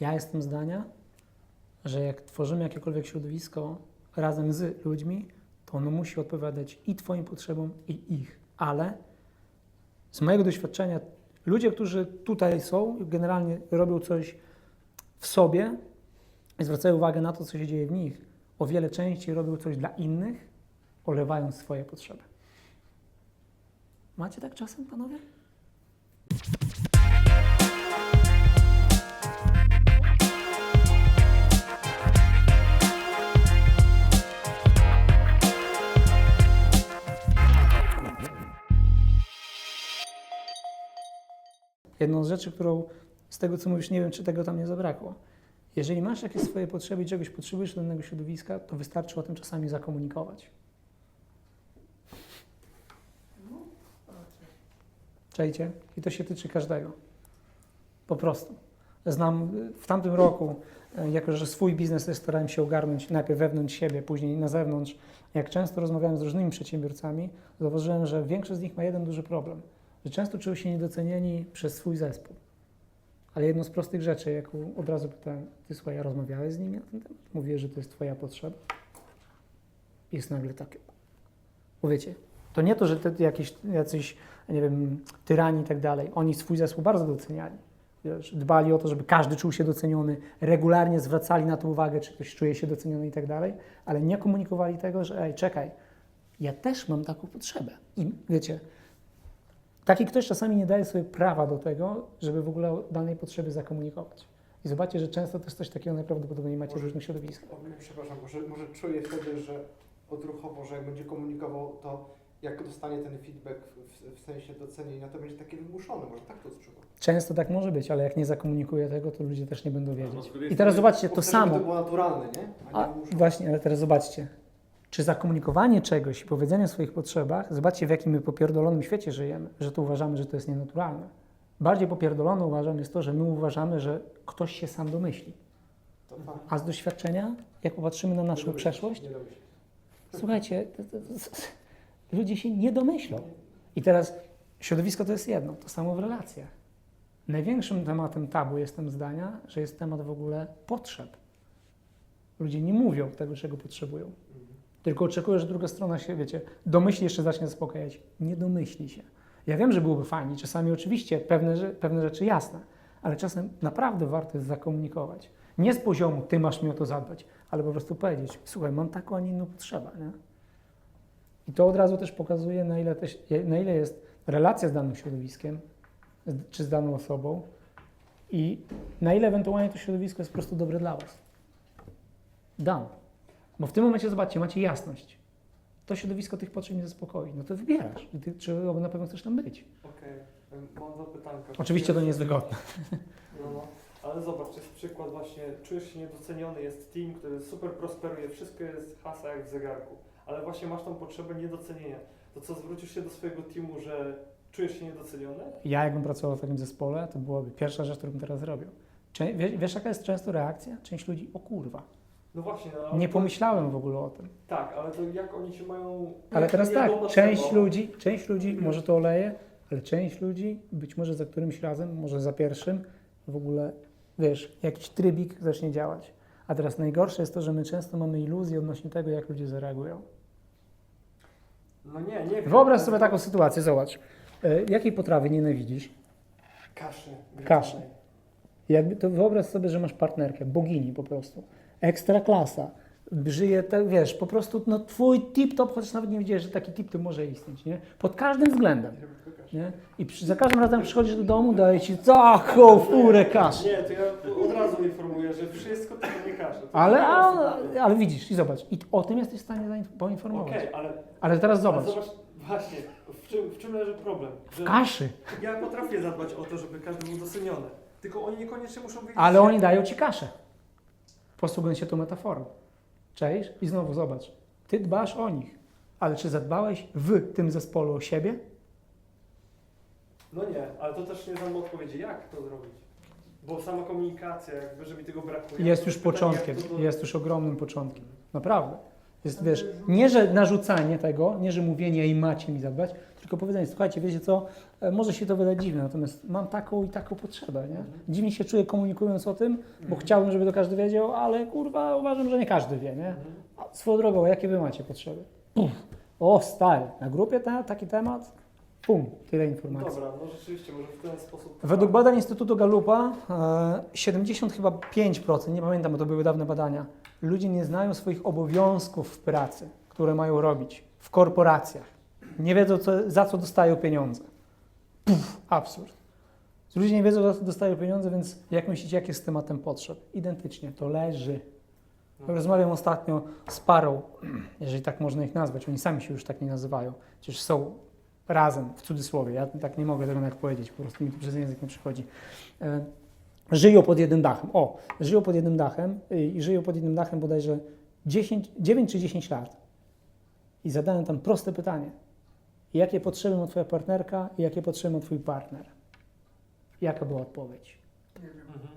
Ja jestem zdania, że jak tworzymy jakiekolwiek środowisko razem z ludźmi, to ono musi odpowiadać i Twoim potrzebom, i ich. Ale z mojego doświadczenia, ludzie, którzy tutaj są, generalnie robią coś w sobie i zwracają uwagę na to, co się dzieje w nich, o wiele częściej robią coś dla innych, olewając swoje potrzeby. Macie tak czasem, panowie? Jedną z rzeczy, którą z tego, co mówisz, nie wiem, czy tego tam nie zabrakło. Jeżeli masz jakieś swoje potrzeby i czegoś potrzebujesz do danego środowiska, to wystarczy o tym czasami zakomunikować. Czajcie? I to się tyczy każdego. Po prostu. Znam w tamtym roku, y, jako że swój biznes też starałem się ogarnąć najpierw wewnątrz siebie, później na zewnątrz. Jak często rozmawiałem z różnymi przedsiębiorcami, zauważyłem, że większość z nich ma jeden duży problem. Że często czują się niedocenieni przez swój zespół. Ale jedną z prostych rzeczy, jaką od razu pytałem, ty słuchaj, ja rozmawiałeś z nimi na ten temat? Mówię, że to jest twoja potrzeba. Jest nagle takie. Bo wiecie, to nie to, że te jakieś jacyś, nie wiem, tyrani i tak dalej, oni swój zespół bardzo doceniali. Wiesz, dbali o to, żeby każdy czuł się doceniony, regularnie zwracali na to uwagę, czy ktoś czuje się doceniony i tak dalej, ale nie komunikowali tego, że ej, czekaj, ja też mam taką potrzebę. I wiecie, taki ktoś czasami nie daje sobie prawa do tego, żeby w ogóle o danej potrzeby zakomunikować. I zobaczcie, że często też coś takiego najprawdopodobniej macie w Może- różnych środowiskach. Przepraszam, może, może czuję wtedy, że odruchowo, że jak będzie komunikował, to jak dostanie ten feedback w, w sensie docenienia, to będzie takie wymuszone, może tak to odczuwa. Często tak może być, ale jak nie zakomunikuję tego, to ludzie też nie będą wiedzieć. No, drugiej I teraz zobaczcie, to samo. to było naturalne, nie? A A nie wymuszone. właśnie, ale teraz zobaczcie. Czy zakomunikowanie czegoś i powiedzenie o swoich potrzebach, zobaczcie w jakim my popierdolonym świecie żyjemy, że to uważamy, że to jest nienaturalne. Bardziej popierdolone uważam jest to, że my uważamy, że ktoś się sam domyśli. A z doświadczenia, jak popatrzymy na naszą przeszłość, słuchajcie, to, to, to, ludzie się nie domyślą. I teraz środowisko to jest jedno, to samo w relacjach. Największym tematem tabu jestem zdania, że jest temat w ogóle potrzeb. Ludzie nie mówią tego, czego potrzebują. Tylko oczekują, że druga strona się, wiecie, domyśli, jeszcze zacznie zaspokajać. Nie domyśli się. Ja wiem, że byłoby fajnie, czasami oczywiście pewne, pewne rzeczy jasne, ale czasem naprawdę warto jest zakomunikować. Nie z poziomu, ty masz mi o to zadbać, ale po prostu powiedzieć, słuchaj, mam taką, a nie inną potrzebę. Nie? I to od razu też pokazuje, na ile, też, na ile jest relacja z danym środowiskiem, czy z daną osobą i na ile ewentualnie to środowisko jest po prostu dobre dla Was. Dam. Bo w tym momencie, zobaczcie, macie jasność. To środowisko tych potrzeb nie zaspokoi. No to wybierasz. Ty, czy na pewno chcesz tam być. Okej, em, mam dwa pytanka. Oczywiście to nie jest wygodne. No, no. Ale zobacz, jest przykład właśnie, czujesz się niedoceniony, jest team, który super prosperuje, wszystko jest hasa jak w zegarku, ale właśnie masz tą potrzebę niedocenienia. To co, zwrócisz się do swojego teamu, że czujesz się niedoceniony? Ja, jakbym pracował w takim zespole, to byłaby pierwsza rzecz, którą teraz zrobił. Wiesz, jaka jest często reakcja? Część ludzi, o kurwa, No właśnie, no, nie pomyślałem w ogóle o tym. Tak, ale to jak oni się mają... Ale jak teraz tak, część ludzi, część ludzi może to oleje, ale część ludzi, być może za którymś razem, może za pierwszym, w ogóle, wiesz, jakiś trybik zacznie działać. A teraz najgorsze jest to, że my często mamy iluzję odnośnie tego, jak ludzie zareagują. No nie, nie wiem. Wyobraź sobie taką sytuację, zobacz. E, Jakiej potrawy nienawidzisz? Kaszę. Kaszę. Jakby to wyobraź sobie, że masz partnerkę, bogini po prostu. Ekstra klasa. Żyje, tak, wiesz, po prostu no, twój tip-top, chociaż nawet nie wiedziałeś, że taki tip-top może istnieć, nie? Pod każdym względem, nie? I przy, za każdym razem przychodzisz do domu, daje ci taką furę kaszy. Nie, to ja od razu informuję, że wszystko to nie kaszę. To Ale, nie ale, jest- ale widzisz, i zobacz, i o tym jesteś w stanie zainf- poinformować. Okej, ale, Ale teraz ale zobacz, zobacz, właśnie, w czym, w czym leży problem? Że kaszy, ja potrafię zadbać o to, żeby każdy był doceniony. Tylko oni niekoniecznie muszą wiedzieć. ale jak- oni dają ci kaszę. Posługując się tą metaforą. Cześć? I znowu zobacz, ty dbasz o nich, ale czy zadbałeś w tym zespole o siebie? No nie, ale to też nie znam odpowiedzi, jak to zrobić. Bo sama komunikacja, jakby, że mi tego brakuje. Jest już pytanie, początkiem, jak to do- jest już ogromnym początkiem. Naprawdę. Jest, wiesz, nie, że narzucanie tego, nie, że mówienie i macie mi zadbać, tylko powiedzenie, słuchajcie, wiecie co, e, może się to wydać dziwne, natomiast mam taką i taką potrzebę, nie? Mhm. Dziwnie się czuję komunikując o tym, bo chciałbym, żeby to każdy wiedział, ale kurwa uważam, że nie każdy wie, nie? Mhm. A swoją drogą, jakie wy macie potrzeby? Puf. O, stary, na grupie ta, taki temat? Pum, tyle informacji. Dobra, no rzeczywiście, może w ten sposób... Według badań Instytutu Gallupa e, 70 chyba 5%, nie pamiętam, bo to były dawne badania, ludzi nie znają swoich obowiązków w pracy, które mają robić w korporacjach. Nie wiedzą, co, za co dostają pieniądze. Puf, absurd. Ludzie nie wiedzą, za co dostają pieniądze, więc jak myślicie, jak jest z tematem potrzeb? Identycznie, to leży. No. Rozmawiam ostatnio z parą, jeżeli tak można ich nazwać, oni sami się już tak nie nazywają, przecież są razem, w cudzysłowie, ja tak nie mogę tego nawet powiedzieć, po prostu mi to przez język nie przychodzi. E, żyją pod jednym dachem, o, żyją pod jednym dachem y, i żyją pod jednym dachem bodajże 10, 9 czy 10 lat. I zadałem tam proste pytanie. Jakie potrzeby ma Twoja partnerka i jakie potrzeby ma Twój partner? Jaka była odpowiedź? Mhm.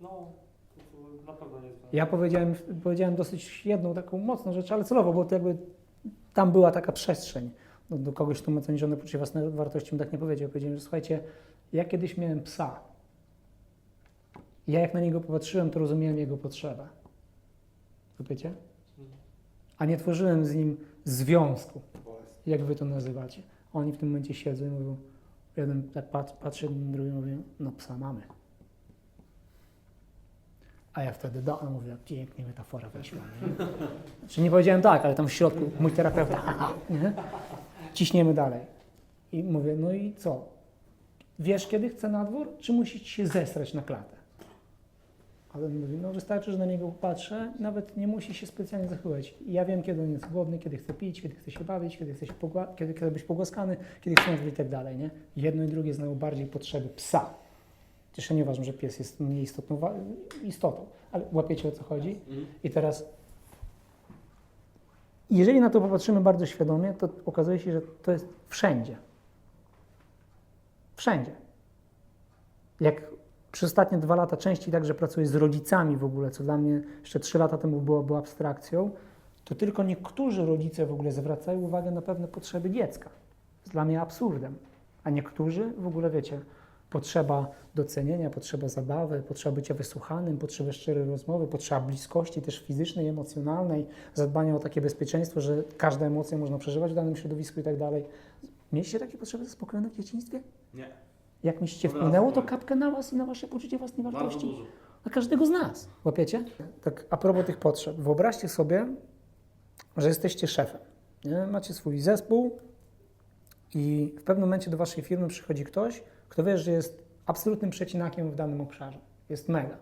No, na pewno nie jest Ja powiedziałem, powiedziałem dosyć jedną taką mocną rzecz, ale celowo, bo to jakby tam była taka przestrzeń. Do, do kogoś, kto ma zaniżone poczucie własnej wartości, tak nie powiedział. Powiedziałem, że słuchajcie, ja kiedyś miałem psa. Ja jak na niego popatrzyłem, to rozumiałem jego potrzebę. Mhm. A nie tworzyłem z nim związku, jak wy to nazywacie. Oni w tym momencie siedzą i mówią, jeden tak pat, patrzy, drugi mówi, no psa mamy. A ja wtedy do, a mówię, pięknie metafora weszła. Nie? Znaczy nie powiedziałem tak, ale tam w środku mój terapeuta, haha, nie? Ciśniemy dalej. I mówię, no i co? Wiesz, kiedy chcę na dwór, czy musi ci się zesrać na klatę? Ale on mówi, no wystarczy, że na niego patrzę, nawet nie musi się specjalnie zachowywać. I ja wiem, kiedy on jest głodny, kiedy chce pić, kiedy chce się bawić, kiedy chce, się pogła- kiedy chce być pogłaskany, kiedy chce na dwór i tak dalej, nie? Jedno i drugie znają bardziej potrzeby psa. Przecież ja nie uważam, że pies jest mniej istotną istotą, ale łapiecie o co chodzi? I teraz, jeżeli na to popatrzymy bardzo świadomie, to okazuje się, że to jest wszędzie. Wszędzie. Jak przez ostatnie dwa lata częściej także pracuję z rodzicami w ogóle, co dla mnie jeszcze trzy lata temu było, było abstrakcją, to tylko niektórzy rodzice w ogóle zwracają uwagę na pewne potrzeby dziecka. jest dla mnie absurdem. A niektórzy w ogóle, wiecie, potrzeba docenienia, potrzeba zabawy, potrzeba bycia wysłuchanym, potrzeba szczerej rozmowy, potrzeba bliskości też fizycznej, emocjonalnej, zadbania o takie bezpieczeństwo, że każda emocja można przeżywać w danym środowisku i tak dalej. Mieliście takie potrzeby zaspokojone w dzieciństwie? Nie, Jak Od razu wpłynęło to kapkę na was i na wasze poczucie własnej bardzo wartości? dużo. Na każdego z nas. Łapiecie? Tak a propos tych potrzeb. Wyobraźcie sobie, że jesteście szefem. Nie? Macie swój zespół i w pewnym momencie do waszej firmy przychodzi ktoś, kto wie, że jest absolutnym przecinakiem w danym obszarze. Jest mega.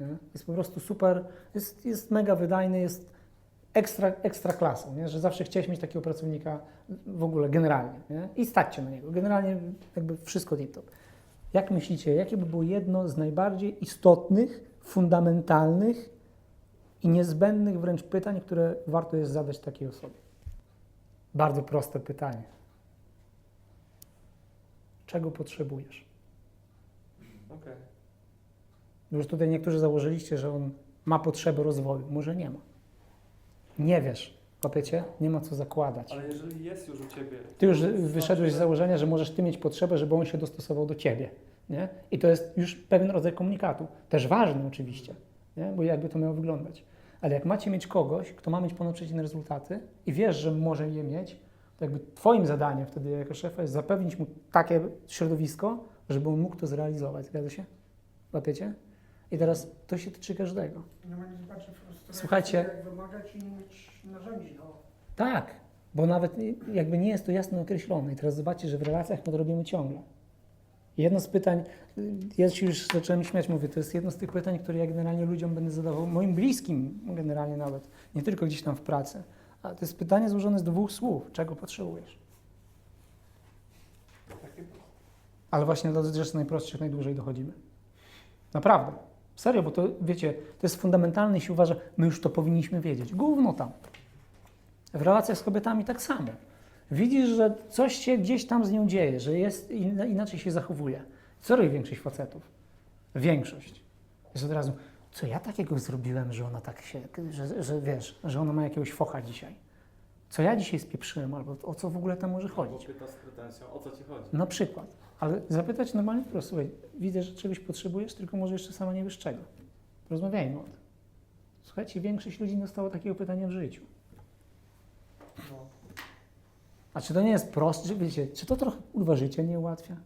Nie? Jest po prostu super, jest, jest mega wydajny, jest ekstra, ekstra klasą, nie? że zawsze chciałeś mieć takiego pracownika w ogóle generalnie nie? i stać się na niego. Generalnie jakby wszystko tip-top. Jak myślicie, jakie by było jedno z najbardziej istotnych, fundamentalnych i niezbędnych wręcz pytań, które warto jest zadać takiej osobie? Bardzo proste pytanie. Czego potrzebujesz? Okej. Już tutaj niektórzy założyliście, że on ma potrzebę rozwoju. Może nie ma. Nie wiesz, łapiecie? Nie ma co zakładać. Ale jeżeli jest już u Ciebie... Ty już wyszedłeś z że- założenia, że możesz ty mieć potrzebę, żeby on się dostosował do ciebie. Nie? I to jest już pewien rodzaj komunikatu. Też ważny oczywiście, nie? bo jakby to miało wyglądać. Ale jak macie mieć kogoś, kto ma mieć ponadprzeciętne rezultaty i wiesz, że może je mieć, jakby twoim zadaniem wtedy jako szefa jest zapewnić mu takie środowisko, żeby on mógł to zrealizować. Zgadza się? Łapiecie? I teraz to się tyczy każdego. Nic bardziej frustrującego, Słuchajcie. jak wymagać i mieć narzędzi do... Tak, bo nawet jakby nie jest to jasno określone. I teraz zobaczcie, że w relacjach my to robimy ciągle. Jedno z pytań, ja się już zacząłem śmiać, mówię, to jest jedno z tych pytań, które ja generalnie ludziom będę zadawał, moim bliskim generalnie nawet, nie tylko gdzieś tam w pracy. A to jest pytanie złożone z dwóch słów. Czego potrzebujesz? Ale właśnie do rzeczy najprostszych najdłużej dochodzimy. Naprawdę. Serio, bo to wiecie, to jest fundamentalne i się uważa, my już to powinniśmy wiedzieć. Gówno tam. W relacjach z kobietami tak samo. Widzisz, że coś się gdzieś tam z nią dzieje, że jest inaczej się zachowuje. Co robi większość facetów? Większość. Jest od razu, co ja takiego zrobiłem, że ona tak się, że, że wiesz, że ona ma jakiegoś focha dzisiaj. Co ja dzisiaj spieprzyłem, albo o co w ogóle tam może Albo chodzić. pyta z pretensją, o co ci chodzi? Na przykład. Ale zapytać normalnie wprost, słuchaj, widzę, że czegoś potrzebujesz, tylko może jeszcze sama nie wiesz czego. Rozmawiajmy o tym. Słuchajcie, większość ludzi dostało takiego pytania w życiu. No. A czy to nie jest proste, że wiecie, czy to trochę kurwa życia nie ułatwia?